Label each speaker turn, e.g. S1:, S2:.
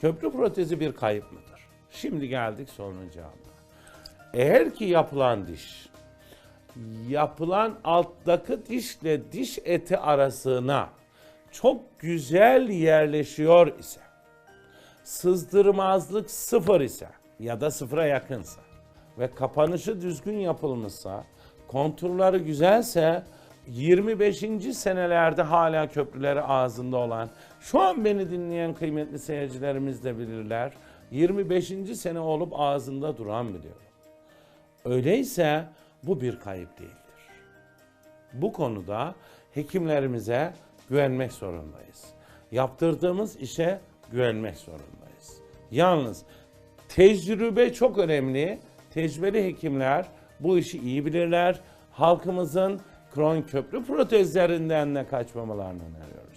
S1: Köprü protezi bir kayıp mıdır? Şimdi geldik sorunun cevabına. Eğer ki yapılan diş, yapılan alttaki dişle diş eti arasına çok güzel yerleşiyor ise, sızdırmazlık sıfır ise ya da sıfıra yakınsa ve kapanışı düzgün yapılmışsa, konturları güzelse 25. senelerde hala köprüleri ağzında olan, şu an beni dinleyen kıymetli seyircilerimiz de bilirler, 25. sene olup ağzında duran biliyorum. Öyleyse bu bir kayıp değildir. Bu konuda hekimlerimize güvenmek zorundayız. Yaptırdığımız işe güvenmek zorundayız. Yalnız tecrübe çok önemli. Tecrübeli hekimler bu işi iyi bilirler. Halkımızın kron köprü protezlerinden de kaçmamalarını öneriyoruz.